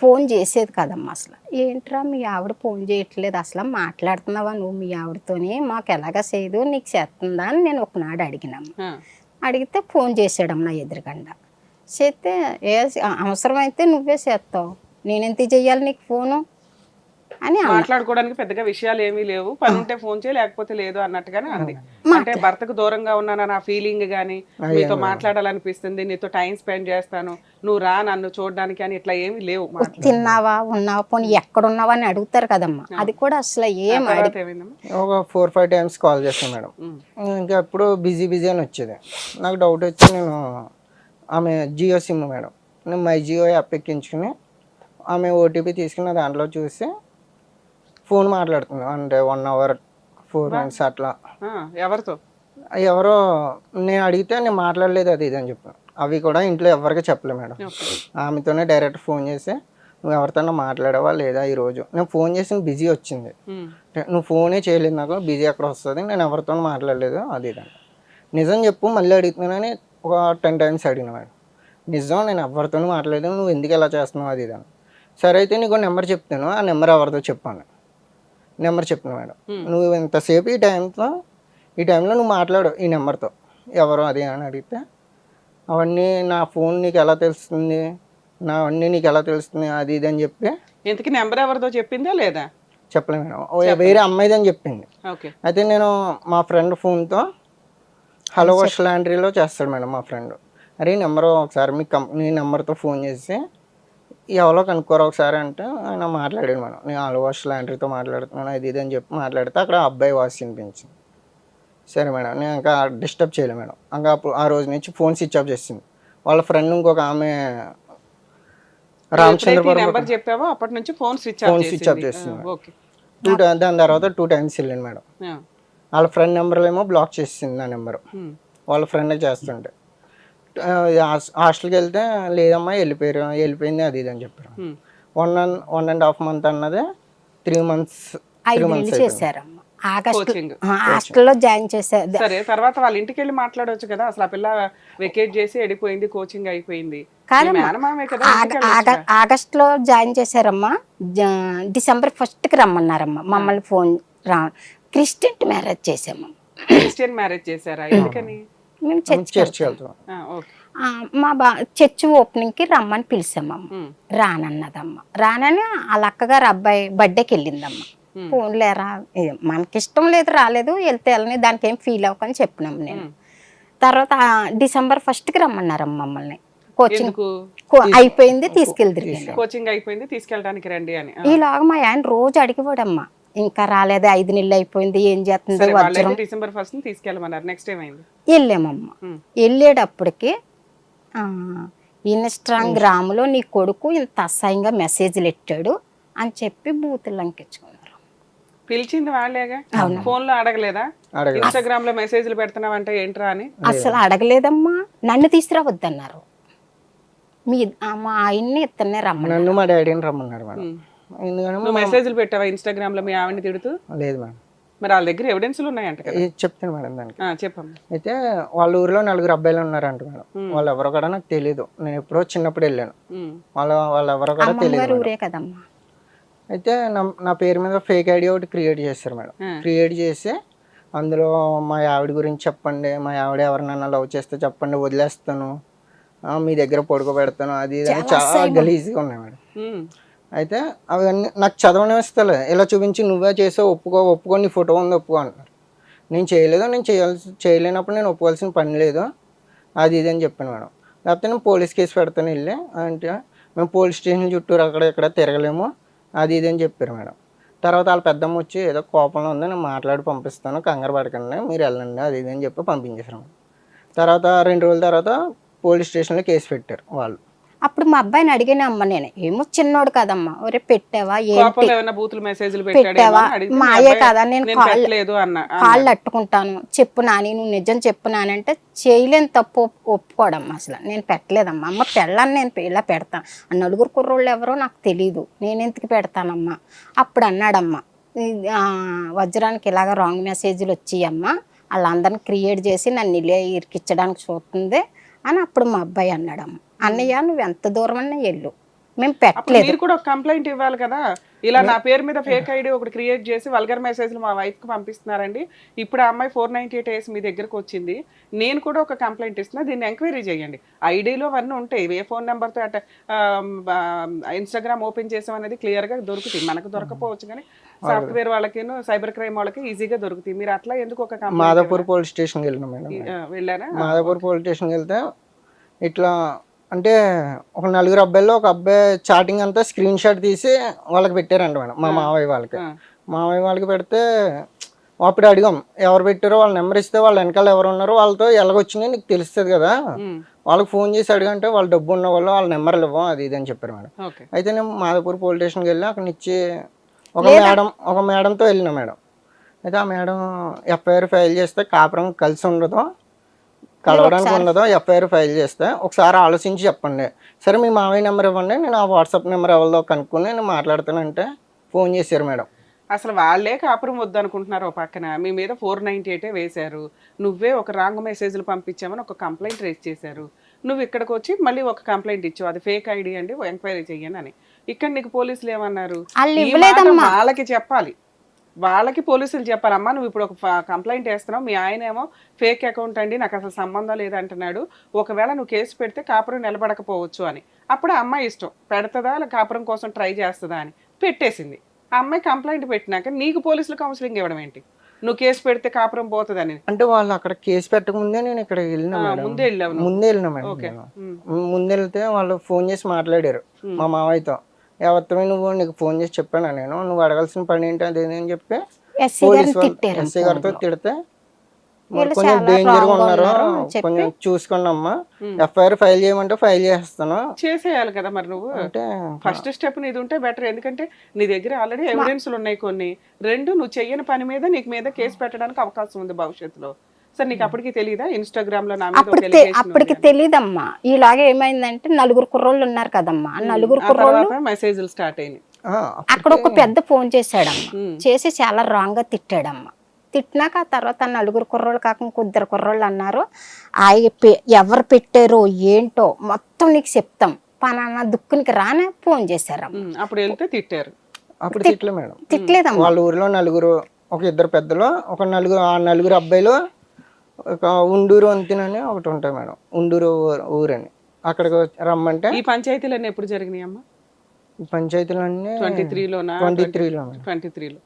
Phone చేసేది కదమ్మా అసలు. ఏంట్రా మీ ఆవిడ ఫోన్ చేయట్లేదు అసలు మాట్లాడుతున్నావా నువ్వు మీ ఆవిడతోని? మాకు ఎలాగ చేయదు నీకు చేస్తుందా అని నేను ఒకనాడు అడిగినాము. అడిగితే ఫోన్ చేసాడమ్మ నా ఎదురుగండ. చేస్తే ఏ అవసరమైతే నువ్వే చేస్తావు. నేనెంత చెయ్యాలి నీకు ఫోను? అని మాట్లాడుకోవడానికి పెద్దగా విషయాలు ఏమీ లేవు. పని ఉంటే ఫోన్ చేయి లేకపోతే లేదు అన్నట్టుగానే అంది. అంటే భర్తకు దూరంగా ఉన్నాను నా ఫీలింగ్ గానీ? నీతో మాట్లాడాలనిపిస్తుంది నీతో టైం స్పెండ్ చేస్తాను నువ్వు రా నన్ను చూడడానికి అని ఇట్లా ఏమీ లేవు. తిన్నావా ఉన్నావా పోనీ ఎక్కడున్నావా అని అడుగుతారు కదమ్మా. అది కూడా అసలు ఏం ఒక ఫోర్ ఫైవ్ టైమ్స్ కాల్ చేస్తాను మేడం. ఇంకా ఎప్పుడు బిజీ బిజీ అని వచ్చేది. నాకు డౌట్ వచ్చి నేను ఆమె జియో సిమ్ మేడం. నేను మై జియో యాప్ ఎక్కించుకుని ఆమె ఓటీపీ తీసుకుని దాంట్లో చూసి ఫోన్ మాట్లాడుతుంది. అంటే వన్ అవర్ ఫోర్ మినిట్స్ అట్లా. ఎవరితో? ఎవరో నేను అడిగితే నేను మాట్లాడలేదు అది ఇది అని చెప్పాను అవి కూడా ఇంట్లో ఎవరికి చెప్పలే మేడం. ఆమెతోనే డైరెక్ట్ ఫోన్ చేసి నువ్వు ఎవరితోనో మాట్లాడావా లేదా ఈరోజు నేను ఫోన్ చేసిన బిజీ వచ్చింది. నువ్వు ఫోనే చేయలేదు నాకు బిజీ అక్కడ వస్తుంది? నేను ఎవరితో మాట్లాడలేదు. అది ఇది అని. నిజం చెప్పు మళ్ళీ అడుగుతున్నానని ఒక టెన్ టైమ్స్ అడిగిన మేడం. నిజం నేను ఎవరితోనూ మాట్లాడలేదు నువ్వు ఎందుకు ఇలా చేస్తున్నావు? అది ఇది అని. సరే అయితే నీకు నెంబర్ చెప్తాను ఆ నెంబర్ ఎవరితో చెప్పాను నెంబర్ చెప్పిన మేడం. నువ్వు ఇంతసేపు ఈ టైంతో ఈ టైంలో నువ్వు మాట్లాడు ఈ నెంబర్తో. ఎవరు అది అని అడిగితే అవన్నీ నా ఫోన్ నీకు ఎలా తెలుస్తుంది? నా అన్నీ నీకు ఎలా తెలుస్తుంది? అది ఇది అని చెప్పి ఇంతకీ నెంబర్ ఎవరిదో చెప్పిందా లేదా? చెప్పలే మేడం. వేరే అమ్మాయిది అని చెప్పింది. అయితే నేను మా ఫ్రెండ్ ఫోన్తో హలో వాష్ లాండ్రీలో చేస్తాడు మేడం మా ఫ్రెండ్. అరే నెంబర్ ఒకసారి మీ కంపెనీ నెంబర్తో ఫోన్ చేసి ఎవరో కనుక్కోరు ఒకసారి అంటే ఆయన మాట్లాడాడు మేడం. నేను హలో వాష్ లాండ్రీతో మాట్లాడుతున్నాను అది ఇది అని చెప్పి మాట్లాడితే అక్కడ అబ్బాయి వాయిస్ వినిపించింది. సరే మేడం నేను ఇంకా డిస్టర్బ్ చేయలేదు మేడం. ఇంకా అప్పుడు ఆ రోజు నుంచి ఫోన్ స్విచ్ ఆఫ్ చేసింది. వాళ్ళ ఫ్రెండ్ ఇంకొక ఆమె రామచంద్రపురం నెంబర్ చెప్పావో అప్పటి నుంచి phone switch off switch off చేసింది చేసింది. టూ దాని తర్వాత టూ టైమ్స్ వెళ్ళాను మేడం. వాళ్ళ ఫ్రెండ్ నెంబర్లో ఏమో బ్లాక్ చేసింది నా నెంబర్. వాళ్ళ ఫ్రెండ్ చేస్తుంటే. హాస్టల్కి వెళ్తే లేదమ్మా వెళ్ళిపోయారు. వెళ్ళిపోయింది అది ఇది అని చెప్పారు. One and one and half month అన్నది త్రీ మంత్స్ ఐదు మంత్స్ చేశారమ్మ ఆగస్టు హాస్టల్లో జాయిన్ చేశారు. సరే తర్వాత వాళ్ళ ఇంటికి వెళ్ళి మాట్లాడవచ్చు కదా. అసలు ఆ పిల్ల వెకేట్ చేసి వెళ్ళిపోయింది కోచింగ్ అయిపోయింది. కాదమ్మా. మీ మేనమామే కదా ఆగ- ఇంటికి వెళ్ళొచ్చు? ఆగ- ఆగస్టులో జాయిన్ చేశారమ్మా. డిసెంబర్ ఫస్ట్కి రమ్మన్నారమ్మా. మమ్మల్ని ఫోన్ రా క్రిస్టియన్ మ్యారేజ్ చేసాము క్రిస్టియన్ మ్యారేజ్ చేశారా? ఎందుకని? మేము చర్చ్ మా బా చర్చ్ ఓపెనింగ్కి రమ్మని పిలిచామమ్మ. రానన్నదమ్మ. రానని వాళ్ళ అక్కగారు అబ్బాయి బర్త్డేకి వెళ్ళిందమ్మ. ఫోన్లే రా మనకిష్టం లేదు రాలేదు వెళ్తే వెళ్ళని దానికి ఏం ఫీల్ అవ్వకని చెప్పినాం నేను. తర్వాత డిసెంబర్ ఫస్ట్కి రమ్మన్నారమ్మ మమ్మల్ని. కోచింగ్ అయిపోయింది తీసుకెళ్దిరిగాను కోచింగ్ అయిపోయింది తీసుకెళ్ళడానికి రండి అని. ఈలోగా మా ఆయన రోజు అడిగిపోడమ్మా ఇంకా రాలేదు ఐదు నెలలు అయిపోయింది ఏం చేస్తుంది వజ్రం. డిసెంబర్ ఫస్ట్ తీసుకెళ్ళమన్నారు. నెక్స్ట్ ఏమైంది? వెళ్ళామమ్మ. వెళ్ళేటప్పటికి ఆ, ఇన్స్టాగ్రామ్ గ్రాములో నీ కొడుకు ఇంత అసహ్యంగా మెసేజ్లు ఎట్టాడు అని చెప్పి బూతులు లంకించుకున్నారు పిలిచింది వాళ్ళేగా? ఫోన్లో అడగలేదా. ఇన్స్టాగ్రామ్లో మెసేజ్లు పెడుతున్నావంటే ఏంట్రా అని? అసలు అడగలేదమ్మా. నన్ను తీసుకురావద్దన్నారు. మీ మా ఆయన్ని ఇతన్నే రమ్మన్నారు. నన్ను మా డాడీని రమ్మన్నారు మేడం. ఎందుకంటే నువ్వు మెసేజ్లు పెట్టావా ఇన్స్టాగ్రామ్లో మీ ఆవిడని తిడుతూ? లేదు మేడం. మరి వాళ్ళ దగ్గర ఎవిడెన్స్లు ఉన్నాయంట కదా? ఇది చెప్తాను మేడం దానికి. ఆ, చెప్పమ్మా. అయితే వాళ్ళ ఊరిలో నలుగురు అబ్బాయిలు ఉన్నారంట మేడం. వాళ్ళు ఎవరో కూడా నాకు తెలియదు నేను ఎప్పుడో చిన్నప్పుడు వెళ్ళాను. ఉమ్, వాళ్ళ వాళ్ళు ఎవరో కూడా తెలియదు. ఊరే కదమ్మా. అయితే నా నా పేరు మీద ఫేక్ ఐడి ఒకటి క్రియేట్ చేశారు మేడం. క్రియేట్ చేసి అందులో మా ఆవిడ గురించి చెప్పండి మా ఆవిడ ఎవరినైనా లవ్ చేస్తే చెప్పండి వదిలేస్తాను. ఆ, మీ దగ్గర పడుకోబెడతాను అది ఇది అని చాలా గలీజ్గా ఉన్నాయి మేడం. ఉమ్, అయితే అవన్నీ నాకు చదవనిస్తలే ఇలా చూపించి నువ్వే చేసే ఒప్పుకో ఒప్పుకో నీ ఫోటో ఉంది ఒప్పుకో అంటారు. నేను చేయలేదు నేను చేయాల్సి చేయలేనప్పుడు నేను ఒప్పుకోవాల్సిన పని లేదు. అది ఇది అని చెప్పాను మేడం. లేకపోతే నేను పోలీస్ కేసు పెడతాను వెళ్ళి అంటే మేము పోలీస్ స్టేషన్ చుట్టూరు అక్కడ ఇక్కడ తిరగలేము. అది ఇది అని చెప్పారు మేడం. తర్వాత వాళ్ళ పెద్దమ్మ వచ్చి ఏదో కోపంలో ఉంది నేను మాట్లాడి పంపిస్తాను కంగారు పడకండి మీరు వెళ్ళండి అది ఇది అని చెప్పి పంపించేసారు మేడం. తర్వాత రెండు రోజుల తర్వాత పోలీస్ స్టేషన్లో కేసు పెట్టారు వాళ్ళు. అప్పుడు మా అబ్బాయిని అడిగానే అమ్మ నేను ఏమో చిన్నోడు కదమ్మా. ఒరే పెట్టావా? పెట్టావా? మాయే కదా? నేను కాళ్ళు కాళ్ళు అట్టుకుంటాను చెప్పు నాని నువ్వు నిజం చెప్పు నాని అంటే చేయలేని తప్పు ఒప్- ఒప్పుకోడమ్మా అసలు. నేను పెట్టలేదమ్మా. అమ్మ పెళ్ళని నేను ఇలా పెడతాను నలుగురు కుర్రోళ్ళు ఎవరో నాకు తెలియదు నేను ఎందుకు పెడతానమ్మా? అప్పుడు అన్నాడమ్మా. వజ్రానికి ఇలాగ రాంగ్ మెసేజ్లు వచ్చాయమ్మా వాళ్ళందరిని క్రియేట్ చేసి నన్ను ఇలే ఇరికిచ్చడానికి చూస్తుంది అని అప్పుడు మా అబ్బాయి అన్నాడమ్మ. అన్నయ్య నువ్వు ఎంత దూరం అన్నా వెళ్ళు. మేము అప్పుడు పెట్టలేదు. మీరు కూడా ఒక కంప్లైంట్ ఇవ్వాలి కదా? ఇలా నా పేరు మీద ఫేక్ ఐడి ఒకటి క్రియేట్ చేసి వల్గర్ మెసేజ్లు మా వైఫ్కి పంపిస్తున్నారండి. ఇప్పుడు ఆ అమ్మాయి ఫోర్ నైన్టీ ఎయిట్ వేసి మీ దగ్గరకు వచ్చింది. నేను కూడా ఒక కంప్లైంట్ ఇస్తున్నా. దీన్ని ఎంక్వైరీ చేయండి. ఐడీలో అవన్నీ ఉంటాయి. ఏ ఫోన్ నెంబర్తో అట ఇన్స్టాగ్రామ్ ఓపెన్ చేసాం అనేది క్లియర్గా దొరుకుతుంది మనకు దొరకపోవచ్చు కానీ సాఫ్ట్వేర్ వాళ్ళకి సైబర్ క్రైమ్ వాళ్ళకి ఈజీగా దొరుకుతాయి. మీరు అట్లా ఎందుకు ఒక కంప్లైంట్ మాదాపూర్ పోలీస్ స్టేషన్కి వెళ్ళినా మేడం. వెళ్ళారా? మాదాపూర్ పోలీస్ స్టేషన్కి వెళ్తే ఇట్లా అంటే ఒక నలుగురు అబ్బాయిలో ఒక అబ్బాయి చాటింగ్ అంతా స్క్రీన్ షాట్ తీసి వాళ్ళకి పెట్టారంట మేడం మా మావయ్య వాళ్ళకి. మావయ్య వాళ్ళకి పెడితే అప్పుడు అడిగాం ఎవరు పెట్టారో వాళ్ళ నెంబర్ ఇస్తే వాళ్ళ వెనకాల ఎవరు ఉన్నారో వాళ్ళతో ఎలాగొచ్చిందో నీకు తెలుస్తుంది కదా. వాళ్ళకి ఫోన్ చేసి అడిగంటే వాళ్ళు డబ్బు ఉన్న వాళ్ళు వాళ్ళ నెంబర్లు ఇవ్వం అది ఇది అని చెప్పారు మేడం. అయితే నేను మాదాపూర్ పోలీస్ స్టేషన్కి వెళ్ళి అక్కడ నుంచి ఒక మేడం ఒక మేడంతో వెళ్ళిన మేడం. అయితే ఆ మేడం ఎఫ్ఐఆర్ ఫైల్ చేస్తే కాపురం కలిసి ఉండదు. కలవడానికి ఉండదు? ఎఫ్ఐఆర్ ఫైల్ చేస్తే ఒకసారి ఆలోచించి చెప్పండి. సరే మీ మావయ్య నెంబర్ ఇవ్వండి నేను ఆ వాట్సాప్ నెంబర్ ఎవరిదో కనుక్కొని నేను మాట్లాడతానంటే ఫోన్ చేశారు మేడం. అసలు వాళ్ళే కాపురం వద్దనుకుంటున్నారు ఓ పక్కన. మీ మీద ఫోర్ నైన్టీ ఎయిటే వేశారు. నువ్వే ఒక రాంగ్ మెసేజ్లు పంపించామని ఒక కంప్లైంట్ రేస్ చేశారు. నువ్వు ఇక్కడికి వచ్చి మళ్ళీ ఒక కంప్లైంట్ ఇచ్చావు. అది ఫేక్ ఐడి అండి ఎంక్వైరీ చెయ్యను అని. ఇక్కడ నీకు పోలీసులు ఏమన్నారు? వాళ్ళకి చెప్పాలి. వాళ్ళకి పోలీసులు చెప్పాలి అమ్మా నువ్వు ఇప్పుడు ఒక కంప్లైంట్ వేస్తున్నావు మీ ఆయన ఏమో ఫేక్ అకౌంట్ అండి నాకు అసలు సంబంధం లేదంటున్నాడు ఒకవేళ నువ్వు కేసు పెడితే కాపురం నిలబడకపోవచ్చు అని. అప్పుడు ఆ అమ్మాయి ఇష్టం పెడతదా కాపురం కోసం ట్రై చేస్తుందా అని. పెట్టేసింది. ఆ అమ్మాయి కంప్లైంట్ పెట్టినాక నీకు పోలీసులు కౌన్సిలింగ్ ఇవ్వడం ఏంటి? నువ్వు కేసు పెడితే కాపురం పోతుందని. అంటే వాళ్ళు అక్కడ కేసు పెట్టకముందే నేను ఇక్కడ వెళ్ళిన ముందే నువ్వు. ముందే వెళ్ళిన మేడం ముందు వెళ్తే వాళ్ళు ఫోన్ చేసి మాట్లాడారు. మా మావయ్యతో. ఎవరితో నువ్వు నీకు ఫోన్ చేసి చెప్పాను నేను? నువ్వు అడగాల్సిన పని ఏంటి? అది అని చెప్పి ఎస్సీ గారితో తిడితే కొంచెం డేంజర్గా ఉన్నారు? కొంచెం చూసుకోండి అమ్మా. ఎఫ్ఐఆర్ ఫైల్ చేయమంటే ఫైల్ చేస్తాను చేసేయాలి కదా మరి నువ్వు? అంటే ఫస్ట్ స్టెప్ నీది ఉంటే బెటర్. ఎందుకంటే నీ దగ్గర ఆల్రెడీ ఎవిడెన్స్లు ఉన్నాయి కొన్ని. రెండు నువ్వు చెయ్యని పని మీద నీకు మీద కేసు పెట్టడానికి అవకాశం ఉంది భవిష్యత్తులో. సరే నీకు అప్పటికి తెలియదా ఇన్స్టాగ్రామ్లో అప్పటికి ఉంది? తెలీదమ్మా. ఇలాగే ఏమైందంటే నలుగురు కుర్రోళ్ళు ఉన్నారు కదమ్మా. ఆ నలుగురు కుర్రోళ్ళు మెసేజ్లు స్టార్ట్ అయినాయి. ఆ, అక్కడ ఒక పెద్ద ఫోన్ చేశాడమ్మా. ఉమ్. చేసి చాలా రాంగ్గా తిట్టాడమ్మా. తిట్టినాక ఆ తర్వాత నలుగురు కుర్రోళ్ళు కాక ఇంకొద్దరు కుర్రోళ్ళు అన్నారు. ఆ పె- ఎవరు పెట్టారో ఏంటో మొత్తం నీకు చెప్తాం. పలానా దుక్కునికి రానే ఫోన్ చేశారమ్మ. ఉమ్, అప్పుడు వెళ్తే తిట్టారు. అప్పుడు తిట్లే మేడం. తిట్టలేదమ్మా వాళ్ళ ఊరిలో నలుగురు ఒక ఇద్దరు పెద్దలు ఒక నలుగురు ఆ నలుగురు అబ్బాయిలు ఒక ఉండూరు వంతినని ఒకటి ఉంటాయి మేడం. ఉండూరు ఊరు- ఊరని. అక్కడికి రమ్మంటే ఈ పంచాయతీలన్నీ ఎప్పుడు జరిగినాయి అమ్మా ఈ పంచాయతీలన్నీ ట్వంటీ త్రీలోనా? ట్వంటీ త్రీలో ట్వంటీ త్రీలో.